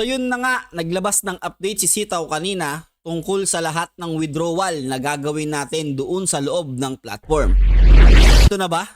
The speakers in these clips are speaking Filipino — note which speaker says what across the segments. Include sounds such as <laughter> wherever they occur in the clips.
Speaker 1: So yun na nga, naglabas ng update si Sitaw kanina tungkol sa lahat ng withdrawal na gagawin natin doon sa loob ng platform. Ito na ba?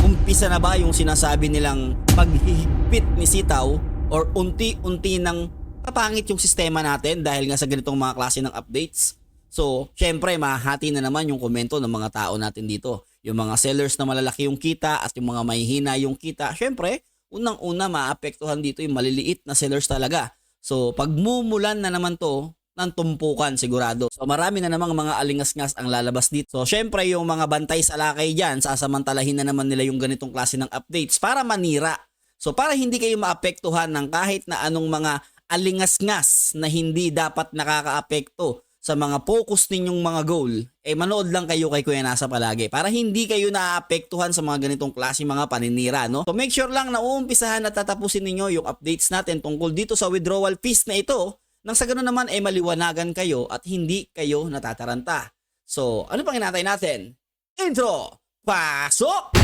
Speaker 1: Umpisa na ba yung sinasabi nilang paghihigpit ni Sitaw or unti-unti nang papangit yung sistema natin dahil nga sa ganitong mga klase ng updates? So, syempre, mahati na naman yung komento ng mga tao natin dito. Yung mga sellers na malalaki yung kita at yung mga mahihina yung kita. Syempre, unang-una maapektuhan dito yung maliliit na sellers talaga. So, pagmumulan na naman to, ng tumpukan sigurado. So marami na namang mga alingas-ngas ang lalabas dito. So syempre yung mga bantay sa lakay dyan, sasamantalahin na naman nila yung ganitong klase ng updates para manira. So para hindi kayo maapektuhan ng kahit na anong mga alingas-ngas na hindi dapat nakakaapekto sa mga focus ninyong mga goal, eh manood lang kayo kay Kuya Nasa palagi para hindi kayo naapektuhan sa mga ganitong klase mga paninira, no? So make sure lang na uumpisahan at tatapusin ninyo yung updates natin tungkol dito sa withdrawal fees na ito nang sa ganun naman ay maliwanagan kayo at hindi kayo natataranta. So, ano pang inatay natin? Intro! Pasok!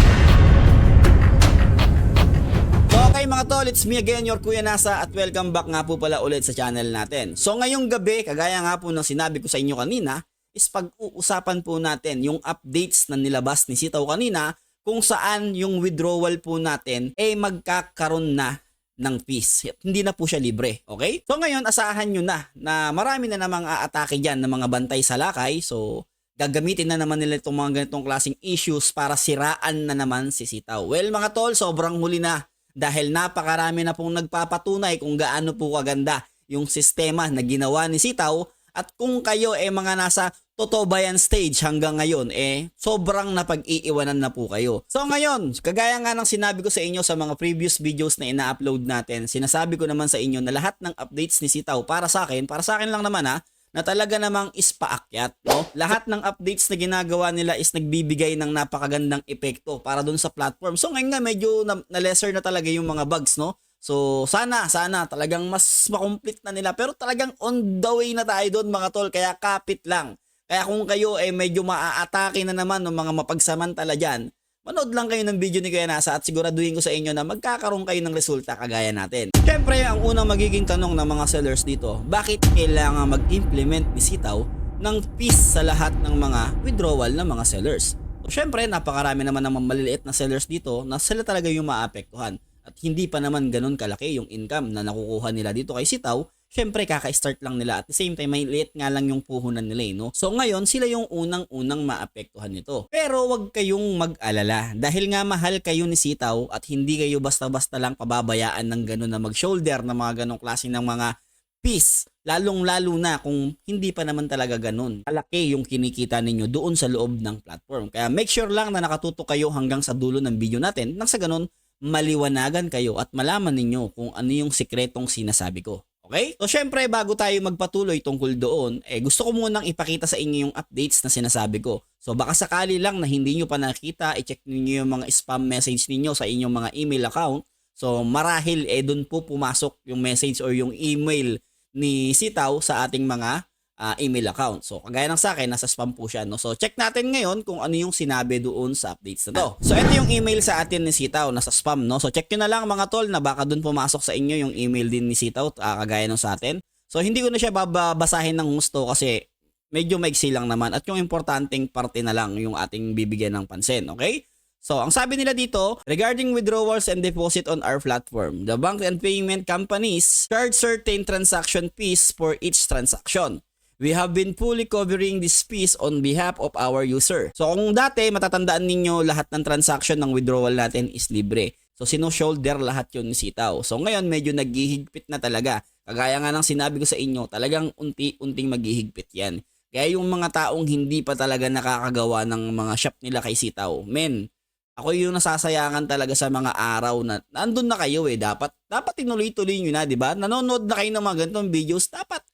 Speaker 1: Okay mga tol, it's me again, your Kuya Nasa at welcome back nga po pala ulit sa channel natin. So, ngayong gabi, kagaya nga po ng sinabi ko sa inyo kanina, is pag-uusapan po natin yung updates na nilabas ni Sitaw kanina kung saan yung withdrawal po natin ay magkakaroon na ng fees. Hindi na po siya libre. Okay? So ngayon, asahan nyo na na marami na namang aatake dyan ng mga bantay sa lakay. So, gagamitin na naman nila itong mga ganitong klaseng issues para siraan na naman si Sitaw. Well, mga tol, sobrang huli na dahil napakarami na pong nagpapatunay kung gaano po kaganda yung sistema na ginawa ni Sitaw at kung kayo eh mga nasa Totobayan stage hanggang ngayon eh sobrang napag-iiwanan na po kayo. So ngayon, kagaya nga ng sinabi ko sa inyo sa mga previous videos na ina-upload natin, sinasabi ko naman sa inyo na lahat ng updates ni Sitaw para sa akin, para sa akin lang naman ha, na talaga namang ispaakyat, no? Lahat ng updates na ginagawa nila is nagbibigay ng napakagandang epekto para dun sa platform. So ngayon nga medyo na, na lesser na talaga yung mga bugs, no? So sana, sana talagang mas makomplete na nila. Pero talagang on the way na tayo doon mga tol. Kaya kapit lang. Kaya kung kayo ay eh, medyo maaatake na naman ng mga mapagsamantala dyan, manood lang kayo ng video ni Kuya Nasa at siguraduhin ko sa inyo na magkakaroon kayo ng resulta kagaya natin. Siyempre, ang unang magiging tanong ng mga sellers dito, bakit kailangan mag-implement ni Sitaw ng fees sa lahat ng mga withdrawal ng mga sellers? So, syempre, napakarami naman ng maliliit na sellers dito na sila talaga yung maapektuhan. At hindi pa naman ganun kalaki yung income na nakukuha nila dito kay Sitaw syempre kaka-start lang nila at the same time may liit nga lang yung puhunan nila eh, no? So ngayon sila yung unang-unang maapektuhan nito. Pero wag kayong mag-alala dahil nga mahal kayo ni Sitaw at hindi kayo basta-basta lang pababayaan ng ganun na mag-shoulder ng mga ganong klase ng mga piece lalong-lalo na kung hindi pa naman talaga ganun. Malaki yung kinikita ninyo doon sa loob ng platform. Kaya make sure lang na nakatutok kayo hanggang sa dulo ng video natin nang sa ganun maliwanagan kayo at malaman ninyo kung ano yung sikretong sinasabi ko. Okay? So syempre bago tayo magpatuloy tungkol doon, eh gusto ko munang ipakita sa inyo yung updates na sinasabi ko. So baka sakali lang na hindi nyo pa nakita, i-check niyo yung mga spam message ninyo sa inyong mga email account. So marahil eh doon po pumasok yung message or yung email ni Sitaw sa ating mga uh, email account. So, kagaya ng sa akin, nasa spam po siya. No? So, check natin ngayon kung ano yung sinabi doon sa updates na to. So, ito yung email sa atin ni Sitaw, nasa spam. No? So, check nyo na lang mga tol na baka doon pumasok sa inyo yung email din ni Sitaw, uh, kagaya ng sa atin. So, hindi ko na siya babasahin ng gusto kasi medyo maiksi lang naman at yung importanteng parte na lang yung ating bibigyan ng pansin. Okay? So, ang sabi nila dito, regarding withdrawals and deposit on our platform, the bank and payment companies charge certain transaction fees for each transaction. We have been fully covering this fees on behalf of our user. So, kung dati, matatandaan ninyo lahat ng transaction ng withdrawal natin is libre. So, sino-shoulder lahat yun ni Sitaw. So, ngayon, medyo naghihigpit na talaga. Kagaya nga ng sinabi ko sa inyo, talagang unti-unting maghihigpit yan. Kaya yung mga taong hindi pa talaga nakakagawa ng mga shop nila kay Sitaw, men, ako yung nasasayangan talaga sa mga araw na nandun na kayo eh. Dapat, dapat tinuloy-tuloy nyo na, di ba? Nanonood na kayo ng mga ganitong videos. Dapat,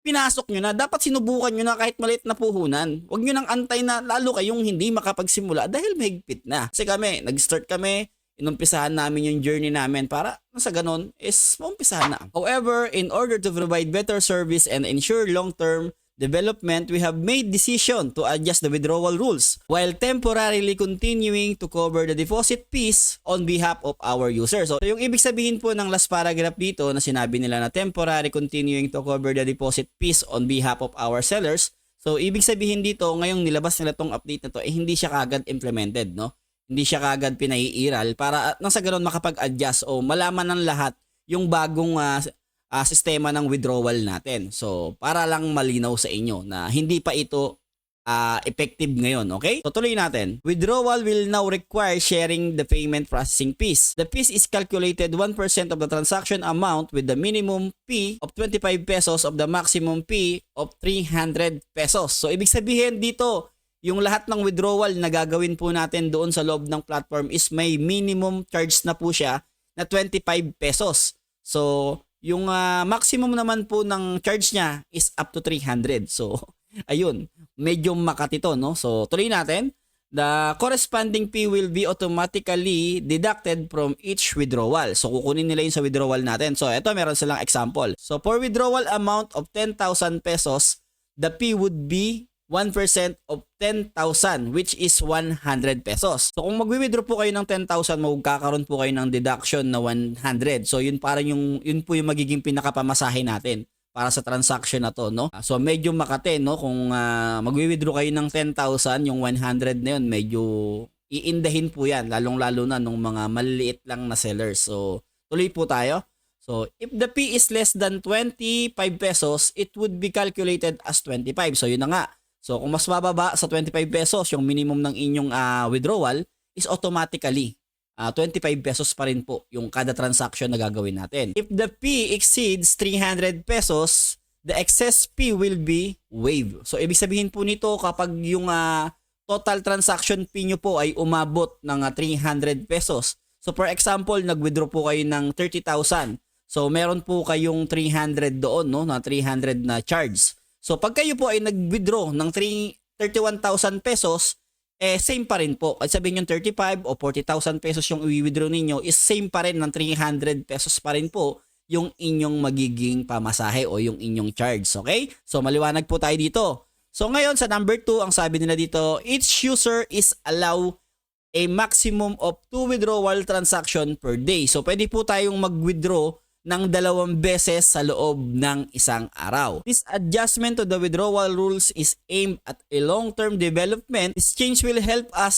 Speaker 1: pinasok nyo na. Dapat sinubukan nyo na kahit maliit na puhunan. Huwag nyo nang antay na lalo kayong hindi makapagsimula dahil mahigpit na. Kasi kami, nag-start kami, inumpisahan namin yung journey namin para sa ganun is maumpisahan na. However, in order to provide better service and ensure long-term development, we have made decision to adjust the withdrawal rules while temporarily continuing to cover the deposit fees on behalf of our users. So, yung ibig sabihin po ng last paragraph dito na sinabi nila na temporary continuing to cover the deposit fees on behalf of our sellers. So, ibig sabihin dito, ngayong nilabas nila tong update na to, eh hindi siya kagad implemented, no? Hindi siya kagad pinaiiral para nang sa ganun makapag-adjust o malaman ng lahat yung bagong ah, ah, sistema ng withdrawal natin. So, para lang malinaw sa inyo na hindi pa ito ah, effective ngayon, okay? So, tuloy natin. Withdrawal will now require sharing the payment processing fees. The fees is calculated 1% of the transaction amount with the minimum fee of 25 pesos of the maximum fee of 300 pesos. So, ibig sabihin dito, yung lahat ng withdrawal na gagawin po natin doon sa loob ng platform is may minimum charge na po siya na 25 pesos. So, yung ah, maximum naman po ng charge niya is up to 300. So, <laughs> ayun, medyo makatito, no? So, tuloy natin. The corresponding fee will be automatically deducted from each withdrawal. So, kukunin nila yun sa withdrawal natin. So, ito meron silang example. So, for withdrawal amount of 10,000 pesos, the fee would be 1% of 10,000 which is 100 pesos. So kung magwi-withdraw po kayo ng 10,000, magkakaroon po kayo ng deduction na 100. So yun parang yung yun po yung magiging pinakapamasahe natin para sa transaction na to, no? So medyo makate, no? Kung uh, magwi-withdraw kayo ng 10,000, yung 100 na yun, medyo iindahin po yan, lalong-lalo na nung mga maliliit lang na sellers. So tuloy po tayo. So, if the fee is less than 25 pesos, it would be calculated as 25. So, yun na nga. So kung mas mababa sa 25 pesos yung minimum ng inyong ah, withdrawal is automatically ah, 25 pesos pa rin po yung kada transaction na gagawin natin. If the fee exceeds 300 pesos, the excess fee will be waived. So ibig sabihin po nito kapag yung ah, total transaction fee nyo po ay umabot ng ah, 300 pesos. So for example, nag-withdraw po kayo ng 30,000. So meron po kayong 300 doon, no, na 300 na charge. So pag kayo po ay nag-withdraw ng 3 31,000 pesos, eh same pa rin po. At sabihin yung 35 o 40,000 pesos yung i-withdraw ninyo is same pa rin ng 300 pesos pa rin po yung inyong magiging pamasahe o yung inyong charge. Okay? So maliwanag po tayo dito. So ngayon sa number 2, ang sabi nila dito, each user is allow a maximum of 2 withdrawal transaction per day. So pwede po tayong mag-withdraw ng dalawang beses sa loob ng isang araw. This adjustment to the withdrawal rules is aimed at a long-term development. This change will help us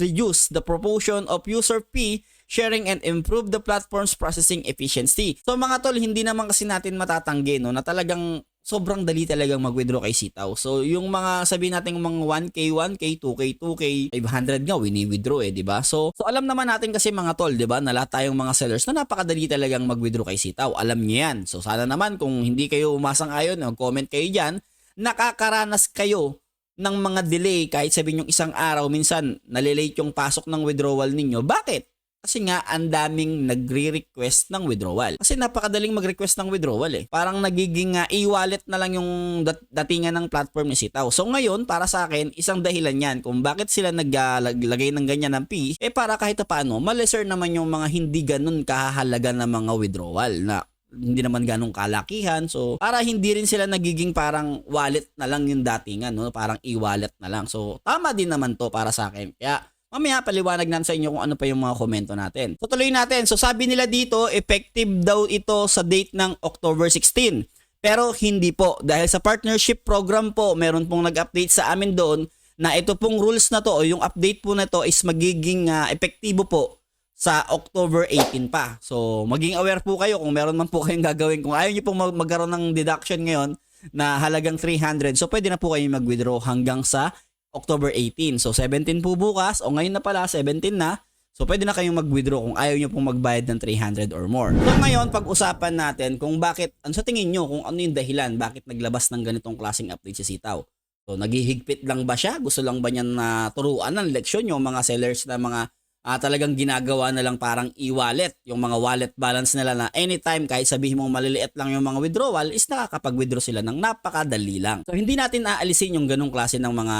Speaker 1: reduce the proportion of user fee sharing and improve the platform's processing efficiency. So mga tol, hindi naman kasi natin matatanggi no, na talagang sobrang dali talagang mag-withdraw kay Sitaw. So, yung mga sabihin natin mga 1K, 1K, 2K, 2K, 500 nga, wini-withdraw eh, di ba? So, so, alam naman natin kasi mga tol, di ba, na lahat tayong mga sellers na napakadali talagang mag-withdraw kay Sitaw. Alam niyo yan. So, sana naman kung hindi kayo umasang ayon, mag-comment kayo dyan, nakakaranas kayo ng mga delay kahit sabihin yung isang araw, minsan nalilate yung pasok ng withdrawal ninyo. Bakit? Kasi nga, ang daming nagre-request ng withdrawal. Kasi napakadaling mag-request ng withdrawal eh. Parang nagiging uh, e-wallet na lang yung dat- datingan ng platform ni Sitaw. So ngayon, para sa akin, isang dahilan yan kung bakit sila naglagay ng ganyan ng fee, eh para kahit paano, maleser naman yung mga hindi ganun kahahalaga na mga withdrawal na hindi naman ganong kalakihan. So, para hindi rin sila nagiging parang wallet na lang yung datingan, no? Parang e-wallet na lang. So, tama din naman to para sa akin. Kaya, Mamaya paliwanag natin sa inyo kung ano pa yung mga komento natin. So tuloy natin. So sabi nila dito, effective daw ito sa date ng October 16. Pero hindi po. Dahil sa partnership program po, meron pong nag-update sa amin doon na ito pong rules na to o yung update po na to is magiging uh, epektibo po sa October 18 pa. So maging aware po kayo kung meron man po kayong gagawin. Kung ayaw nyo pong mag- magkaroon ng deduction ngayon na halagang 300, so pwede na po kayong mag-withdraw hanggang sa October 18. So 17 po bukas o ngayon na pala 17 na. So pwede na kayong mag-withdraw kung ayaw nyo pong magbayad ng 300 or more. So ngayon pag-usapan natin kung bakit, ano sa tingin nyo kung ano yung dahilan bakit naglabas ng ganitong klaseng update si Sitaw. So naghihigpit lang ba siya? Gusto lang ba niya na turuan ng leksyon yung mga sellers na mga uh, talagang ginagawa na lang parang e-wallet, yung mga wallet balance nila na anytime kahit sabihin mong maliliit lang yung mga withdrawal is nakakapag-withdraw sila ng napakadali lang. So hindi natin aalisin yung ganong klase ng mga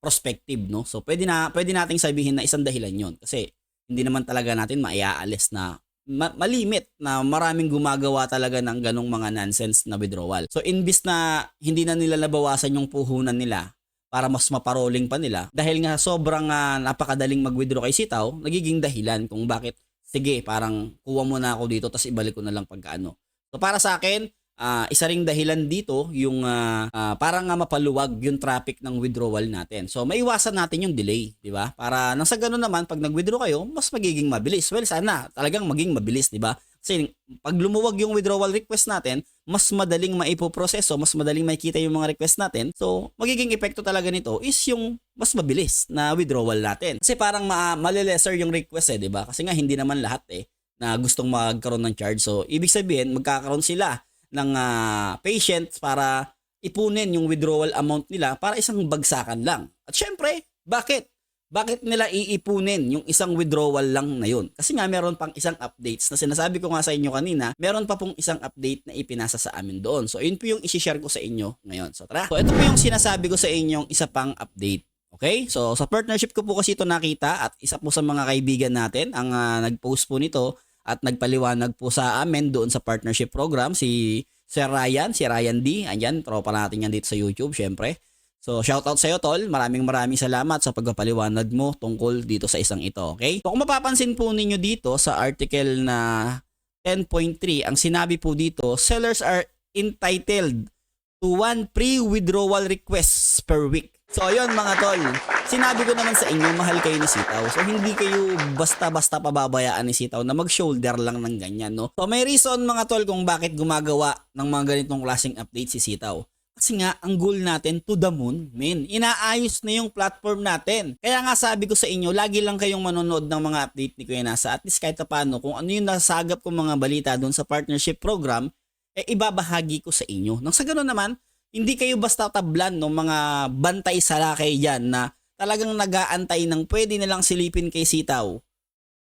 Speaker 1: prospective, no? So pwede na pwede nating sabihin na isang dahilan 'yon kasi hindi naman talaga natin maiaalis na ma- malimit na maraming gumagawa talaga ng ganong mga nonsense na withdrawal. So imbis na hindi na nila nabawasan yung puhunan nila para mas maparoling pa nila dahil nga sobrang ah, napakadaling mag-withdraw kay Sitaw, nagiging dahilan kung bakit sige, parang kuha mo na ako dito tapos ibalik ko na lang pagkaano. So para sa akin, ah, isa ring dahilan dito yung ah, ah, parang nga mapaluwag yung traffic ng withdrawal natin. So maiwasan natin yung delay, di ba? Para nang sa ganun naman pag nag-withdraw kayo, mas magiging mabilis. Well, sana talagang maging mabilis, di ba? Kasi pag lumuwag yung withdrawal request natin, mas madaling maipoproseso, mas madaling makikita yung mga request natin. So, magiging epekto talaga nito is yung mas mabilis na withdrawal natin. Kasi parang ma malilesser yung request eh, di ba? Kasi nga hindi naman lahat eh na gustong magkaroon ng charge. So, ibig sabihin, magkakaroon sila ng ah, patience para ipunin yung withdrawal amount nila para isang bagsakan lang. At syempre, bakit? Bakit nila iipunin yung isang withdrawal lang na yun? Kasi nga meron pang isang updates na sinasabi ko nga sa inyo kanina, meron pa pong isang update na ipinasa sa amin doon. So, yun po yung isi-share ko sa inyo ngayon. So, tara. So, ito po yung sinasabi ko sa inyong isa pang update. Okay? So, sa partnership ko po kasi ito nakita at isa po sa mga kaibigan natin ang ah, nag-post po nito at nagpaliwanag po sa amin doon sa partnership program si Sir Ryan, si Ryan D. Ayan, tropa natin yan dito sa YouTube, syempre. So, shoutout sa iyo, Tol. Maraming maraming salamat sa pagpapaliwanag mo tungkol dito sa isang ito, okay? So, kung mapapansin po ninyo dito sa article na 10.3, ang sinabi po dito, sellers are entitled to one pre-withdrawal requests per week. So, ayun mga tol, sinabi ko naman sa inyo, mahal kayo ni Sitaw. So, hindi kayo basta-basta pababayaan ni Sitaw na mag-shoulder lang ng ganyan, no? So, may reason mga tol kung bakit gumagawa ng mga ganitong klaseng update si Sitaw. Kasi nga, ang goal natin to the moon, men. Inaayos na yung platform natin. Kaya nga sabi ko sa inyo, lagi lang kayong manonood ng mga update ni Kuya Nasa. At least kahit paano, kung ano yung nasagap kong mga balita doon sa partnership program, eh ibabahagi ko sa inyo. Nang sa ganoon naman, hindi kayo basta tablan ng mga bantay sa lakay dyan na talagang nagaantay ng pwede nilang silipin kay Sitaw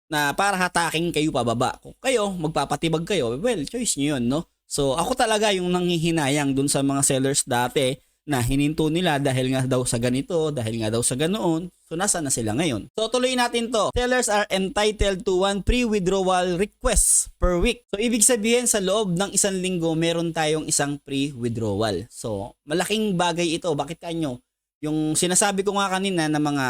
Speaker 1: na para hataking kayo pababa. Kung kayo, magpapatibag kayo, well, choice nyo yun, no? So, ako talaga yung nanghihinayang dun sa mga sellers dati na hininto nila dahil nga daw sa ganito, dahil nga daw sa ganoon. So, nasa na sila ngayon? So, tuloy natin to. Sellers are entitled to one pre-withdrawal request per week. So, ibig sabihin sa loob ng isang linggo, meron tayong isang pre-withdrawal. So, malaking bagay ito. Bakit kanyo? Yung sinasabi ko nga kanina na mga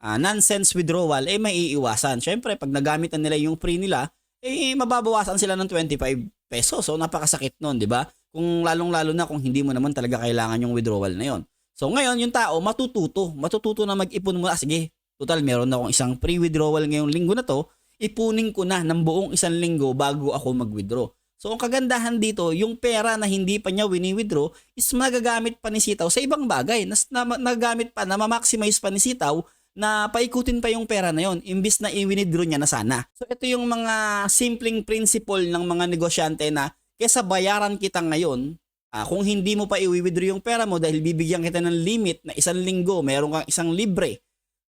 Speaker 1: ah, nonsense withdrawal, eh may iiwasan. Siyempre, pag nagamit na nila yung pre nila, eh mababawasan sila ng 25 pesos. So, napakasakit nun, di ba? Kung lalong-lalo na kung hindi mo naman talaga kailangan yung withdrawal na yon. So, ngayon, yung tao, matututo. Matututo na mag-ipon muna. Sige, total, meron na akong isang pre-withdrawal ngayong linggo na to. Ipunin ko na ng buong isang linggo bago ako mag-withdraw. So, ang kagandahan dito, yung pera na hindi pa niya wini-withdraw is magagamit pa ni Sitaw sa ibang bagay. Nas, na, nagagamit pa, na ma-maximize pa ni Sitaw na paikutin pa yung pera na yon imbis na i-withdraw niya na sana. So ito yung mga simpleng principle ng mga negosyante na kesa bayaran kita ngayon, ah, kung hindi mo pa i-withdraw yung pera mo dahil bibigyan kita ng limit na isang linggo, meron kang isang libre.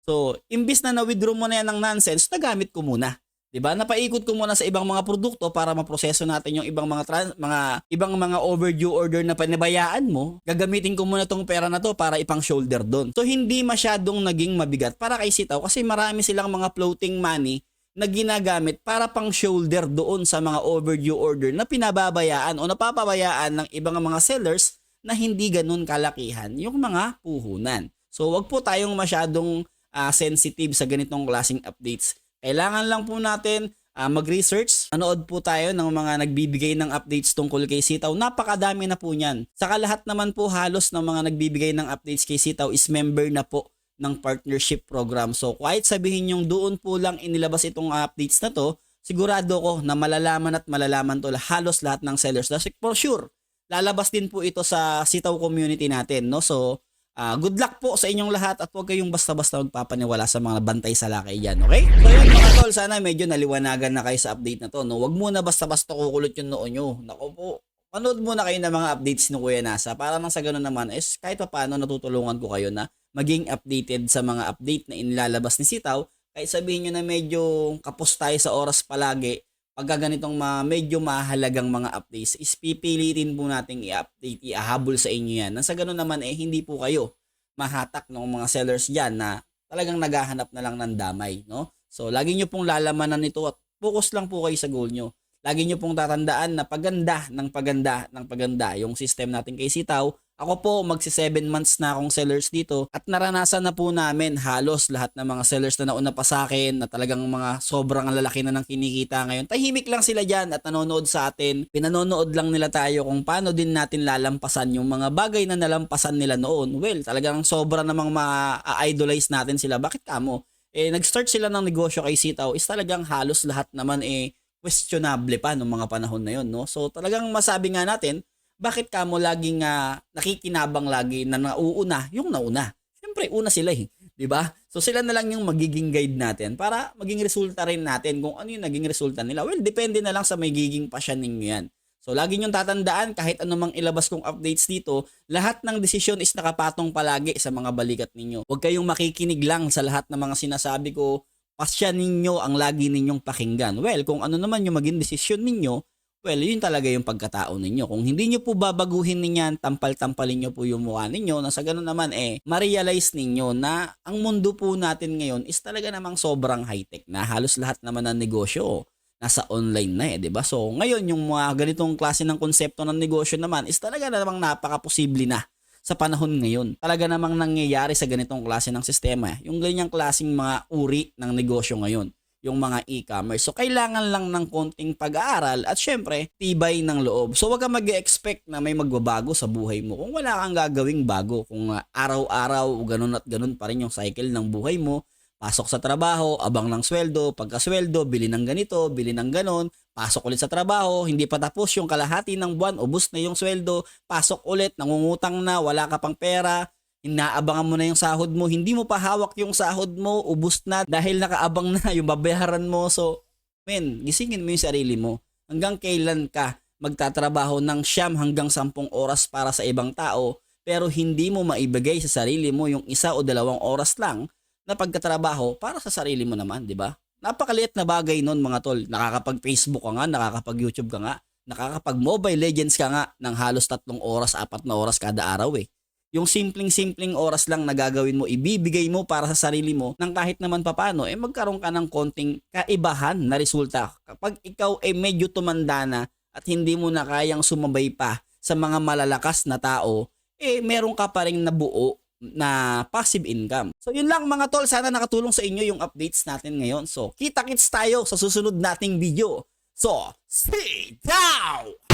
Speaker 1: So, imbis na na-withdraw mo na yan ng nonsense, nagamit ko muna. 'Di ba? Napaikot ko muna sa ibang mga produkto para maproseso natin yung ibang mga trans, mga ibang mga overdue order na panabayaan mo. Gagamitin ko muna tong pera na to para ipang shoulder doon. So hindi masyadong naging mabigat para kay Sitaw kasi marami silang mga floating money na ginagamit para pang shoulder doon sa mga overdue order na pinababayaan o napapabayaan ng ibang mga sellers na hindi ganun kalakihan yung mga puhunan. So wag po tayong masyadong ah, sensitive sa ganitong klaseng updates. Kailangan lang po natin ah, mag-research. Manood po tayo ng mga nagbibigay ng updates tungkol kay Sitaw. Napakadami na po niyan. Saka lahat naman po halos ng mga nagbibigay ng updates kay Sitaw is member na po ng partnership program. So kahit sabihin yung doon po lang inilabas itong updates na to, sigurado ko na malalaman at malalaman to halos lahat ng sellers. That's for sure. Lalabas din po ito sa Sitaw community natin, no? So Ah, good luck po sa inyong lahat at huwag kayong basta-basta magpapaniwala sa mga bantay sa lakay dyan, okay? So yun mga tol, sana medyo naliwanagan na kayo sa update na to, no? Huwag muna basta-basta kukulot yung noo nyo. Naku po, manood muna kayo ng mga updates ni Kuya Nasa para nang sa ganun naman is kahit pa paano natutulungan ko kayo na maging updated sa mga update na inilalabas ni Sitaw kahit sabihin nyo na medyo kapos tayo sa oras palagi pagka ganitong ma, medyo mahalagang mga updates is pipilitin po nating i-update, ihahabol sa inyo yan. Nang sa ganun naman eh, hindi po kayo mahatak ng mga sellers dyan na talagang naghahanap na lang ng damay, no? So, lagi nyo pong lalamanan nito at focus lang po kayo sa goal nyo. Lagi nyo pong tatandaan na paganda ng paganda ng paganda yung system natin kay Sitaw. Ako po, magsi 7 months na akong sellers dito at naranasan na po namin halos lahat ng mga sellers na nauna pa sa akin na talagang mga sobrang lalaki na ng kinikita ngayon. Tahimik lang sila dyan at nanonood sa atin. Pinanonood lang nila tayo kung paano din natin lalampasan yung mga bagay na nalampasan nila noon. Well, talagang sobra namang ma-idolize natin sila. Bakit kamo? Eh, nag-start sila ng negosyo kay Sitaw is talagang halos lahat naman eh questionable pa nung mga panahon na yon no so talagang masabi nga natin bakit ka mo laging uh, nakikinabang lagi na nauuna? Yung nauna. Syempre una sila eh. Ba? So sila na lang yung magiging guide natin para maging resulta rin natin kung ano yung naging resulta nila. Well depende na lang sa magiging passion ninyo yan. So lagi niyong tatandaan kahit anumang ilabas kong updates dito, lahat ng desisyon is nakapatong palagi sa mga balikat ninyo. Huwag kayong makikinig lang sa lahat ng mga sinasabi ko. Pasya ninyo ang lagi ninyong pakinggan. Well, kung ano naman yung maging desisyon ninyo, well, yun talaga yung pagkatao ninyo. Kung hindi nyo po babaguhin ninyan, tampal-tampalin nyo po yung mukha ninyo, na sa ganun naman eh, ma-realize ninyo na ang mundo po natin ngayon is talaga namang sobrang high-tech na halos lahat naman ng negosyo nasa online na eh, 'di ba? So, ngayon yung mga ganitong klase ng konsepto ng negosyo naman is talaga namang napaka-posible na sa panahon ngayon. Talaga namang nangyayari sa ganitong klase ng sistema. Yung ganyang klaseng mga uri ng negosyo ngayon. Yung mga e-commerce. So, kailangan lang ng konting pag-aaral at syempre, tibay ng loob. So, wag kang mag-expect na may magbabago sa buhay mo kung wala kang gagawing bago. Kung uh, araw-araw, ganun at ganun pa rin yung cycle ng buhay mo. Pasok sa trabaho, abang ng sweldo, pagkasweldo, bili ng ganito, bili ng ganon, pasok ulit sa trabaho, hindi pa tapos yung kalahati ng buwan, ubus na yung sweldo, pasok ulit, nangungutang na, wala ka pang pera, inaabangan mo na yung sahod mo, hindi mo pa hawak yung sahod mo, ubus na dahil nakaabang na yung babayaran mo. So, men, gisingin mo yung sarili mo. Hanggang kailan ka magtatrabaho ng siyam hanggang sampung oras para sa ibang tao, pero hindi mo maibigay sa sarili mo yung isa o dalawang oras lang na pagkatrabaho para sa sarili mo naman, di ba? Napakaliit na bagay nun mga tol. Nakakapag-Facebook ka nga, nakakapag-YouTube ka nga, nakakapag-Mobile Legends ka nga ng halos tatlong oras, apat na oras kada araw eh. Yung simpleng-simpleng oras lang na gagawin mo, ibibigay mo para sa sarili mo nang kahit naman papano, eh magkaroon ka ng konting kaibahan na resulta. Kapag ikaw ay eh, medyo tumanda na at hindi mo na kayang sumabay pa sa mga malalakas na tao, eh meron ka pa rin nabuo na passive income. So yun lang mga tol, sana nakatulong sa inyo yung updates natin ngayon. So kita-kits tayo sa susunod nating video. So, stay down!